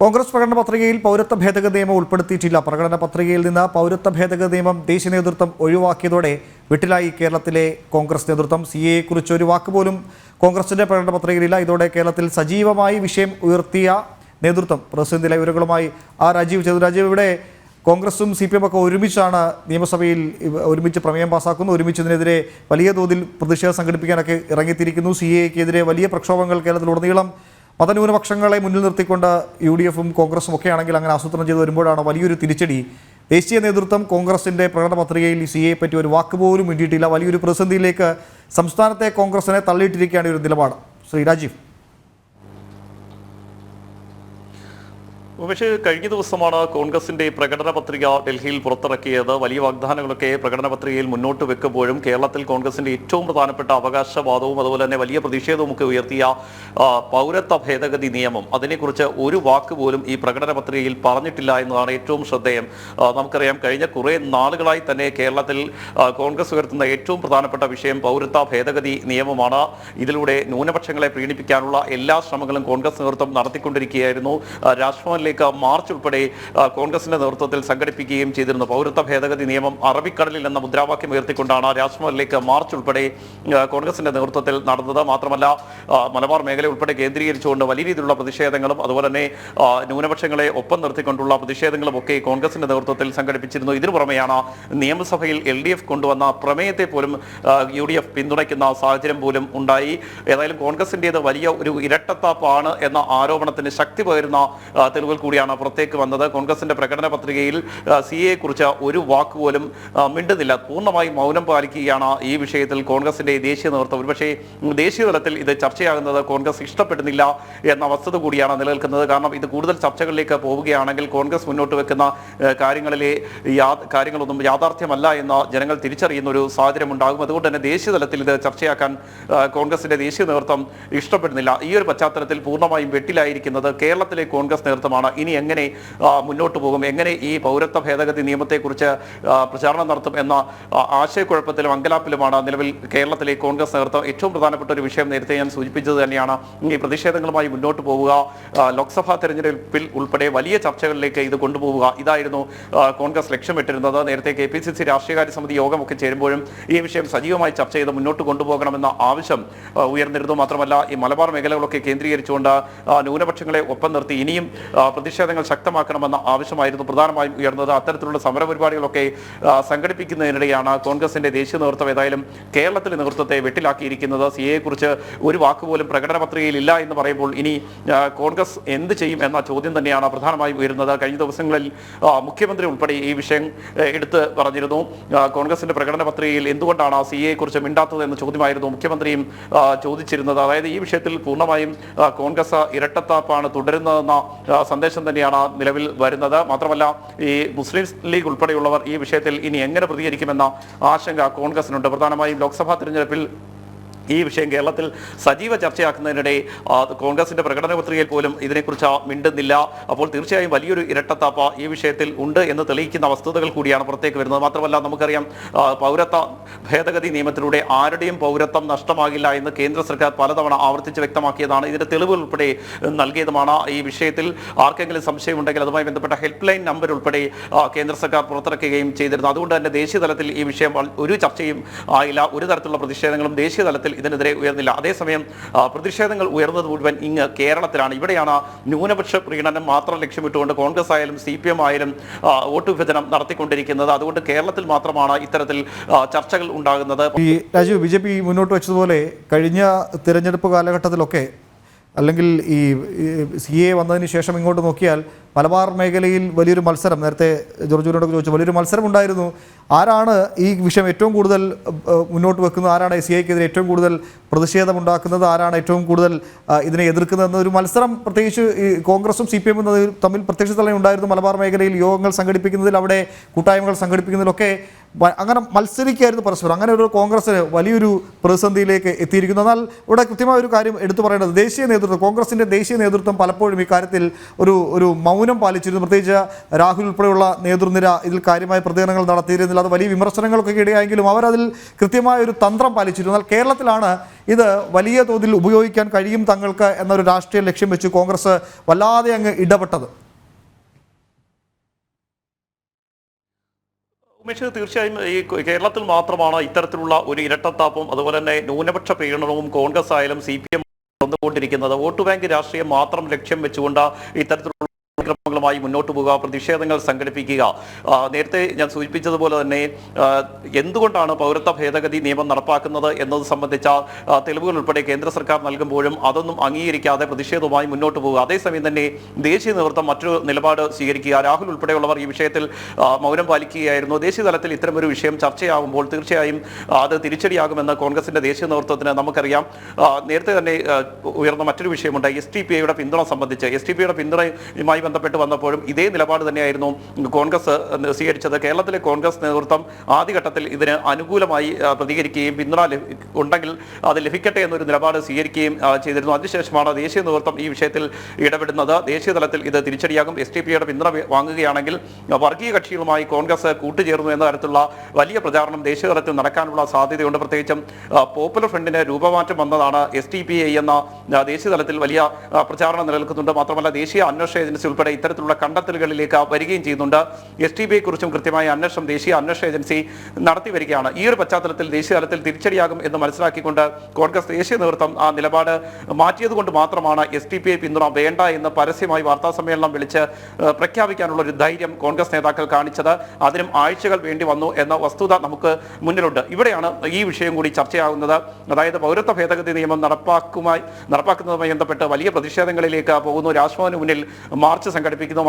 കോൺഗ്രസ് പ്രകടന പത്രികയിൽ പൗരത്വ ഭേദഗതി നിയമം ഉൾപ്പെടുത്തിയിട്ടില്ല. പ്രകടന പത്രികയിൽ നിന്ന് പൗരത്വ ഭേദഗതി നിയമം ദേശീയ നേതൃത്വം ഒഴിവാക്കിയതോടെ വിട്ടിലായി കേരളത്തിലെ കോൺഗ്രസ് നേതൃത്വം. സി എയെക്കുറിച്ച് ഒരു വാക്ക് പോലും കോൺഗ്രസിന്റെ പ്രകടന പത്രികയിലില്ല. ഇതോടെ കേരളത്തിൽ സജീവമായി വിഷയം ഉയർത്തിയ നേതൃത്വം. പ്രതിസന്ധിയിലെ വിവരങ്ങളുമായി ആ രാജീവ് ചെയ്തു. രാജീവ് ഇവിടെ കോൺഗ്രസും സി പി എം ഒക്കെ ഒരുമിച്ചാണ് നിയമസഭയിൽ ഒരുമിച്ച് പ്രമേയം പാസ്സാക്കുന്നു ഒരുമിച്ചതിനെതിരെ വലിയ തോതിൽ പ്രതിഷേധം സംഘടിപ്പിക്കാനൊക്കെ ഇറങ്ങിത്തിരിക്കുന്നു. സി എക്കെതിരെ വലിയ പ്രക്ഷോഭങ്ങൾ കേരളത്തിലുടനീളം മതന്യൂനപക്ഷങ്ങളെ മുന്നിൽ നിർത്തിക്കൊണ്ട് യു ഡി എഫും കോൺഗ്രസും ഒക്കെ ആണെങ്കിൽ അങ്ങനെ ആസൂത്രണം ചെയ്ത് വരുമ്പോഴാണ് വലിയൊരു തിരിച്ചടി. ദേശീയ നേതൃത്വം കോൺഗ്രസിന്റെ പ്രകടന പത്രികയിൽ സി എയെ പറ്റി ഒരു വാക്ക് പോലും വേണ്ടിയിട്ടില്ല വലിയൊരു പ്രതിസന്ധിയിലേക്ക് സംസ്ഥാനത്തെ കോൺഗ്രസിനെ തള്ളിയിട്ടിരിക്കുകയാണ് ഒരു നിലപാട്. ശ്രീ രാജീവ്. പക്ഷേ കഴിഞ്ഞ ദിവസമാണ് കോൺഗ്രസിന്റെ പ്രകടന പത്രിക ഡൽഹിയിൽ പുറത്തിറക്കിയത്. വലിയ വാഗ്ദാനങ്ങളൊക്കെ പ്രകടന പത്രികയിൽ മുന്നോട്ട് വെക്കുമ്പോഴും കേരളത്തിൽ കോൺഗ്രസിന്റെ ഏറ്റവും പ്രധാനപ്പെട്ട അവകാശവാദവും അതുപോലെ തന്നെ വലിയ പ്രതിഷേധവും ഒക്കെ ഉയർത്തിയ പൗരത്വ ഭേദഗതി നിയമം. അതിനെക്കുറിച്ച് ഒരു വാക്ക് പോലും ഈ പ്രകടന പത്രികയിൽ പറഞ്ഞിട്ടില്ല എന്നതാണ് ഏറ്റവും ശ്രദ്ധേയം. നമുക്കറിയാം കഴിഞ്ഞ കുറെ നാളുകളായി തന്നെ കേരളത്തിൽ കോൺഗ്രസ് ഉയർത്തുന്ന ഏറ്റവും പ്രധാനപ്പെട്ട വിഷയം പൗരത്വ ഭേദഗതി നിയമമാണ്. ഇതിലൂടെ ന്യൂനപക്ഷങ്ങളെ പ്രീണിപ്പിക്കാനുള്ള എല്ലാ ശ്രമങ്ങളും കോൺഗ്രസ് നേതൃത്വം നടത്തിക്കൊണ്ടിരിക്കുകയായിരുന്നു. ആ, രാജ്ഭവനിലേക്ക് മാർച്ച് ഉൾപ്പെടെ കോൺഗ്രസിന്റെ നേതൃത്വത്തിൽ സംഘടിപ്പിക്കുകയും ചെയ്തിരുന്നു. പൗരത്വ ഭേദഗതി നിയമം അറബിക്കടലിൽ എന്ന മുദ്രാവാക്യം ഉയർത്തിക്കൊണ്ടാണ് രാജ്ഭവനിലേക്ക് മാർച്ച് ഉൾപ്പെടെ കോൺഗ്രസിന്റെ നേതൃത്വത്തിൽ നടന്നത്. മാത്രമല്ല മലബാർ മേഖല ഉൾപ്പെടെ കേന്ദ്രീകരിച്ചുകൊണ്ട് വലിയ രീതിയിലുള്ള പ്രതിഷേധങ്ങളും അതുപോലെ തന്നെ ന്യൂനപക്ഷങ്ങളെ ഒപ്പം നിർത്തിക്കൊണ്ടുള്ള പ്രതിഷേധങ്ങളും ഒക്കെ കോൺഗ്രസിന്റെ നേതൃത്വത്തിൽ സംഘടിപ്പിച്ചിരുന്നു. ഇതിനു പുറമെയാണ് നിയമസഭയിൽ എൽ ഡി എഫ് കൊണ്ടുവന്ന പ്രമേയത്തെ പോലും യു ഡി എഫ് പിന്തുണയ്ക്കുന്ന സാഹചര്യം പോലും ഉണ്ടായി. ഏതായാലും കോൺഗ്രസിന്റേത് വലിയ ഒരു ഇരട്ടത്താപ്പാണ് എന്ന ആരോപണത്തിന് ശക്തി പകരുന്ന ആ, കൂടിയാണ് പുറത്തേക്ക് വന്നത്. കോൺഗ്രസിന്റെ പ്രകടന പത്രികയിൽ സി എ കുറിച്ച് ഒരു വാക്ക് പോലും മിണ്ടുന്നില്ല. പൂർണമായും മൗനം പാലിക്കുകയാണ് ഈ വിഷയത്തിൽ കോൺഗ്രസിന്റെ ദേശീയ നേതൃത്വം. ഒരുപക്ഷേ ദേശീയ തലത്തിൽ ഇത് ചർച്ചയാകുന്നത് കോൺഗ്രസ് ഇഷ്ടപ്പെടുന്നില്ല എന്ന വസ്തുത കൂടിയാണ് നിലനിൽക്കുന്നത്. കാരണം ഇത് കൂടുതൽ ചർച്ചകളിലേക്ക് പോവുകയാണെങ്കിൽ കോൺഗ്രസ് മുന്നോട്ട് വെക്കുന്ന കാര്യങ്ങളിലെ കാര്യങ്ങളൊന്നും യാഥാർത്ഥ്യമല്ല എന്ന് ജനങ്ങൾ തിരിച്ചറിയുന്ന ഒരു സാഹചര്യം ഉണ്ടാകും അതുകൊണ്ട് തന്നെ ദേശീയ തലത്തിൽ ഇത് ചർച്ചയാക്കാൻ കോൺഗ്രസിന്റെ ദേശീയ നേതൃത്വം ഇഷ്ടപ്പെടുന്നില്ല. ഈ ഒരു പശ്ചാത്തലത്തിൽ പൂർണമായും വെട്ടിലായിരിക്കുന്നത് കേരളത്തിലെ കോൺഗ്രസ് നേതൃത്വമാണ്. ഇനി എങ്ങനെ മുന്നോട്ട് പോകും? എങ്ങനെ ഈ പൗരത്വ ഭേദഗതി നിയമത്തെക്കുറിച്ച് പ്രചാരണം നടത്തും എന്ന ആശയക്കുഴപ്പത്തിലും അങ്കലാപ്പിലുമാണ് നിലവിൽ കേരളത്തിലെ കോൺഗ്രസ് നേതൃത്വം ഏറ്റവും പ്രധാനപ്പെട്ട ഒരു വിഷയം നേരത്തെ ഞാൻ സൂചിപ്പിച്ചത് തന്നെയാണ്. ഈ പ്രതിഷേധങ്ങളുമായി മുന്നോട്ട് പോവുക ലോക്സഭാ തെരഞ്ഞെടുപ്പിൽ ഉൾപ്പെടെ വലിയ ചർച്ചകളിലേക്ക് ഇത് കൊണ്ടുപോവുക. ഇതായിരുന്നു കോൺഗ്രസ് ലക്ഷ്യമിട്ടിരുന്നത്. നേരത്തെ കെ പി സി സി രാഷ്ട്രീയകാര്യ സമിതി യോഗമൊക്കെ ചേരുമ്പോഴും ഈ വിഷയം സജീവമായി ചർച്ച ചെയ്ത് മുന്നോട്ട് കൊണ്ടുപോകണമെന്ന ആവശ്യം ഉയർന്നിരുന്നു. മാത്രമല്ല ഈ മലബാർ മേഖലകളൊക്കെ കേന്ദ്രീകരിച്ചുകൊണ്ട് ന്യൂനപക്ഷങ്ങളെ ഒപ്പം നിർത്തി. ഇനിയും പ്രതിഷേധങ്ങൾ ശക്തമാക്കണമെന്ന ആവശ്യമായിരുന്നു പ്രധാനമായും ഉയർന്നത്. അത്തരത്തിലുള്ള സമരപരിപാടികളൊക്കെ സംഘടിപ്പിക്കുന്നതിനിടെയാണ് കോൺഗ്രസിന്റെ ദേശീയ നേതൃത്വം ഏതായാലും കേരളത്തിലെ നേതൃത്വത്തെ വെട്ടിലാക്കിയിരിക്കുന്നത്. സി കുറിച്ച് ഒരു വാക്കുപോലും പ്രകടന പത്രികയിൽ ഇല്ല എന്ന് പറയുമ്പോൾ ഇനി കോൺഗ്രസ് എന്ത് ചെയ്യും എന്ന ചോദ്യം തന്നെയാണ് പ്രധാനമായും ഉയരുന്നത്. കഴിഞ്ഞ ദിവസങ്ങളിൽ മുഖ്യമന്ത്രി ഉൾപ്പെടെ ഈ വിഷയം എടുത്ത് പറഞ്ഞിരുന്നു. കോൺഗ്രസിന്റെ പ്രകടന പത്രികയിൽ എന്തുകൊണ്ടാണ് സി എയെ കുറിച്ച് മിണ്ടാത്തത് എന്ന ചോദ്യമായിരുന്നു മുഖ്യമന്ത്രിയും ചോദിച്ചിരുന്നത്. അതായത് ഈ വിഷയത്തിൽ പൂർണമായും കോൺഗ്രസ് ഇരട്ടത്താപ്പാണ് തുടരുന്നതെന്ന ആ, സന്ദേശം തന്നെയാണ് നിലവിൽ വരുന്നത്. മാത്രമല്ല ഈ മുസ്ലിം ലീഗ് ഉൾപ്പെടെയുള്ളവർ ഈ വിഷയത്തിൽ ഇനി എങ്ങനെ പ്രതികരിക്കുമെന്ന ആശങ്ക കോൺഗ്രസിനുണ്ട്. പ്രധാനമായും ലോക്സഭാ തെരഞ്ഞെടുപ്പിൽ ഈ വിഷയം കേരളത്തിൽ സജീവ ചർച്ചയാക്കുന്നതിനിടെ കോൺഗ്രസിന്റെ പ്രകടന പത്രികയിൽ പോലും ഇതിനെക്കുറിച്ച് മിണ്ടുന്നില്ല. അപ്പോൾ തീർച്ചയായും വലിയൊരു ഇരട്ടത്താപ്പ ഈ വിഷയത്തിൽ ഉണ്ട് എന്ന് തെളിയിക്കുന്ന വസ്തുതകൾ കൂടിയാണ് പുറത്തേക്ക് വരുന്നത്. മാത്രമല്ല നമുക്കറിയാം പൗരത്വ ഭേദഗതി നിയമത്തിലൂടെ ആരുടെയും പൗരത്വം നഷ്ടമാകില്ല എന്ന് കേന്ദ്ര സർക്കാർ പലതവണ ആവർത്തിച്ച് വ്യക്തമാക്കിയതാണ്. ഇതിന്റെ തെളിവുകൾ ഉൾപ്പെടെ നൽകിയതുമാണ് ഈ വിഷയത്തിൽ. ആർക്കെങ്കിലും സംശയമുണ്ടെങ്കിൽ അതുമായി ബന്ധപ്പെട്ട ഹെൽപ്പ് ലൈൻ നമ്പർ ഉൾപ്പെടെ കേന്ദ്ര സർക്കാർ പുറത്തിറക്കുകയും ചെയ്തിരുന്നു. അതുകൊണ്ട് തന്നെ ദേശീയ തലത്തിൽ ഈ വിഷയം ഒരു ചർച്ചയും ആയില്ല. ഒരു തരത്തിലുള്ള പ്രതിഷേധങ്ങളും ദേശീയ തലത്തിൽ ഇതിനെതിരെ ഉയർന്നില്ല. അതേസമയം പ്രതിഷേധങ്ങൾ ഉയർന്നത് മുഴുവൻ ഇങ്ങ് കേരളത്തിലാണ്. ഇവിടെയാണ് ന്യൂനപക്ഷ പ്രീണനം മാത്രം ലക്ഷ്യമിട്ടുകൊണ്ട് കോൺഗ്രസ് ആയാലും സി പി എം ആയാലും വോട്ട് വിഭജനം നടത്തിക്കൊണ്ടിരിക്കുന്നത്. അതുകൊണ്ട് കേരളത്തിൽ മാത്രമാണ് ഇത്തരത്തിൽ ചർച്ചകൾ ഉണ്ടാകുന്നത്. ഈ രാജു ബി ജെ പി മുന്നോട്ട് വെച്ചതുപോലെ കഴിഞ്ഞ തിരഞ്ഞെടുപ്പ് കാലഘട്ടത്തിലൊക്കെ അല്ലെങ്കിൽ ഈ സി എ വന്നതിന് ശേഷം ഇങ്ങോട്ട് നോക്കിയാൽ മലബാർ മേഖലയിൽ വലിയൊരു മത്സരം നേരത്തെ ജോർജുനോട് ചോദിച്ചു വലിയൊരു മത്സരം ഉണ്ടായിരുന്നു. ആരാണ് ഈ വിഷയം ഏറ്റവും കൂടുതൽ മുന്നോട്ട് വെക്കുന്നത്? ആരാണ് സി ഐക്കെതിരെ ഏറ്റവും കൂടുതൽ പ്രതിഷേധമുണ്ടാക്കുന്നത് ആരാണ് ഏറ്റവും കൂടുതൽ ഇതിനെ എതിർക്കുന്നത്? എന്നൊരു മത്സരം പ്രത്യേകിച്ച് ഈ കോൺഗ്രസും സി പി എമ്മും തമ്മിൽ പ്രത്യക്ഷ തന്നെ ഉണ്ടായിരുന്നു മലബാർ മേഖലയിൽ യോഗങ്ങൾ സംഘടിപ്പിക്കുന്നതിൽ അവിടെ കൂട്ടായ്മകൾ സംഘടിപ്പിക്കുന്നതിലൊക്കെ അങ്ങനെ മത്സരിക്കായിരുന്നു പരസ്പരം. അങ്ങനെ ഒരു കോൺഗ്രസ് വലിയൊരു പ്രതിസന്ധിയിലേക്ക് എത്തിയിരിക്കുന്നു. എന്നാൽ ഇവിടെ കൃത്യമായ ഒരു കാര്യം എടുത്തു പറയേണ്ടത് ദേശീയ നേതൃത്വം കോൺഗ്രസിന്റെ ദേശീയ നേതൃത്വം പലപ്പോഴും ഇക്കാര്യത്തിൽ ഒരു ഒരു മൗനം പാലിച്ചിരുന്നു. പ്രത്യേകിച്ച് രാഹുൽ ഉൾപ്പെടെയുള്ള നേതൃനിര ഇതിൽ കാര്യമായ പ്രതികരണങ്ങൾ നടത്തിയിരുന്നില്ല. അത് വലിയ വിമർശനങ്ങൾക്കൊക്കെ ഇടയായെങ്കിലും അവരതിൽ കൃത്യമായ ഒരു തന്ത്രം പാലിച്ചിരുന്നു. എന്നാൽ കേരളത്തിലാണ് ഇത് വലിയ തോതിൽ ഉപയോഗിക്കാൻ കഴിയും തങ്ങൾക്ക് എന്നൊരു രാഷ്ട്രീയ ലക്ഷ്യം വെച്ച് കോൺഗ്രസ് വല്ലാതെ അങ്ങ് ഇടപെട്ടത്. ഉമേഷ് തീർച്ചയായും ഈ കേരളത്തിൽ മാത്രമാണ് ഇത്തരത്തിലുള്ള ഒരു ഇരട്ടത്താപ്പും അതുപോലെ തന്നെ ന്യൂനപക്ഷ പ്രീണനവും കോൺഗ്രസ് ആയാലും സി പി എം വന്നുകൊണ്ടിരിക്കുന്നത്. വോട്ട് ബാങ്ക് രാഷ്ട്രീയം മാത്രം ലക്ഷ്യം വെച്ചുകൊണ്ട് ഇത്തരത്തിലുള്ള ക്രമങ്ങളുമായി മുന്നോട്ട് പോകുക പ്രതിഷേധങ്ങൾ സംഘടിപ്പിക്കുക. നേരത്തെ ഞാൻ സൂചിപ്പിച്ചതുപോലെ തന്നെ എന്തുകൊണ്ടാണ് പൗരത്വ ഭേദഗതി നിയമം നടപ്പാക്കുന്നത് എന്നത് സംബന്ധിച്ച തെളിവുകൾ ഉൾപ്പെടെ കേന്ദ്ര സർക്കാർ നൽകുമ്പോഴും അതൊന്നും അംഗീകരിക്കാതെ പ്രതിഷേധവുമായി മുന്നോട്ട് പോകുക അതേസമയം തന്നെ ദേശീയ നേതൃത്വം മറ്റൊരു നിലപാട് സ്വീകരിക്കുക. രാഹുൽ ഉൾപ്പെടെയുള്ളവർ ഈ വിഷയത്തിൽ മൗനം പാലിക്കുകയായിരുന്നു. ദേശീയ തലത്തിൽ ഇത്തരമൊരു വിഷയം ചർച്ചയാകുമ്പോൾ തീർച്ചയായും അത് തിരിച്ചടിയാകുമെന്ന് കോൺഗ്രസിന്റെ ദേശീയ നേതൃത്വത്തിന് നമുക്കറിയാം. നേരത്തെ തന്നെ ഉയർന്ന മറ്റൊരു വിഷയമുണ്ട്. എസ് ടി പി ഐയുടെ പിന്തുണ സംബന്ധിച്ച്. എസ് ടി പി ഐയുടെ പിന്തുണയുമായി ബന്ധപ്പെട്ട് വന്നപ്പോഴും ഇതേ നിലപാട് തന്നെയായിരുന്നു കോൺഗ്രസ് സ്വീകരിച്ചത്. കേരളത്തിലെ കോൺഗ്രസ് നേതൃത്വം ആദ്യഘട്ടത്തിൽ ഇതിന് അനുകൂലമായി പ്രതികരിക്കുകയും പിന്തുണ ഉണ്ടെങ്കിൽ അത് ലഭിക്കട്ടെ എന്നൊരു നിലപാട് സ്വീകരിക്കുകയും ചെയ്തിരുന്നു. അതിനുശേഷമാണ് ദേശീയ നേതൃത്വം ഈ വിഷയത്തിൽ ഇടപെടുന്നത്. ദേശീയ തലത്തിൽ ഇത് തിരിച്ചടിയാകും. എസ് ടി പിയുടെ പിന്തുണ വാങ്ങുകയാണെങ്കിൽ വർഗീയ കക്ഷികളുമായി കോൺഗ്രസ് കൂട്ടുചേർന്നു എന്ന തരത്തിലുള്ള വലിയ പ്രചാരണം ദേശീയ തലത്തിൽ നടക്കാനുള്ള സാധ്യതയുണ്ട്. പ്രത്യേകിച്ചും പോപ്പുലർ ഫ്രണ്ടിന് രൂപമാറ്റം വന്നതാണ് എസ് ടി പി ഐ എന്ന ദേശീയ തലത്തിൽ വലിയ പ്രചാരണം നിലനിൽക്കുന്നുണ്ട്. മാത്രമല്ല ദേശീയ അന്വേഷണ ഏജൻസി ഉൾപ്പെടെ ഇത്തരത്തിലുള്ള കണ്ടെത്തലുകളിലേക്ക് വരികയും ചെയ്യുന്നുണ്ട്. എസ് ടി ബിയെ കുറിച്ചും കൃത്യമായ അന്വേഷണം ദേശീയ അന്വേഷണ ഏജൻസി നടത്തി വരികയാണ്. ഈ ഒരു പശ്ചാത്തലത്തിൽ ദേശീയ തലത്തിൽ തിരിച്ചടിയാകും എന്ന് മനസ്സിലാക്കിക്കൊണ്ട് കോൺഗ്രസ് ദേശീയ നേതൃത്വം ആ നിലപാട് മാറ്റിയതുകൊണ്ട് മാത്രമാണ് എസ് ടി പി ഐ പിന്തുണ വേണ്ട എന്ന് പരസ്യമായി വാർത്താ സമ്മേളനം വിളിച്ച് പ്രഖ്യാപിക്കാനുള്ള ഒരു ധൈര്യം കോൺഗ്രസ് നേതാക്കൾ കാണിച്ചത് അതിനും ആഴ്ചകൾ വേണ്ടി വന്നു എന്ന വസ്തുത നമുക്ക് മുന്നിലുണ്ട്. ഇവിടെയാണ് ഈ വിഷയം കൂടി ചർച്ചയാകുന്നത്. അതായത് പൗരത്വ ഭേദഗതി നിയമം നടപ്പാക്കുമായി നടപ്പാക്കുന്നതുമായി ബന്ധപ്പെട്ട് വലിയ പ്രതിഷേധങ്ങളിലേക്ക് പോകുന്നു രാജ്ഭവന് മുന്നിൽ മാർച്ച് സംഘടിപ്പിക്കുന്നു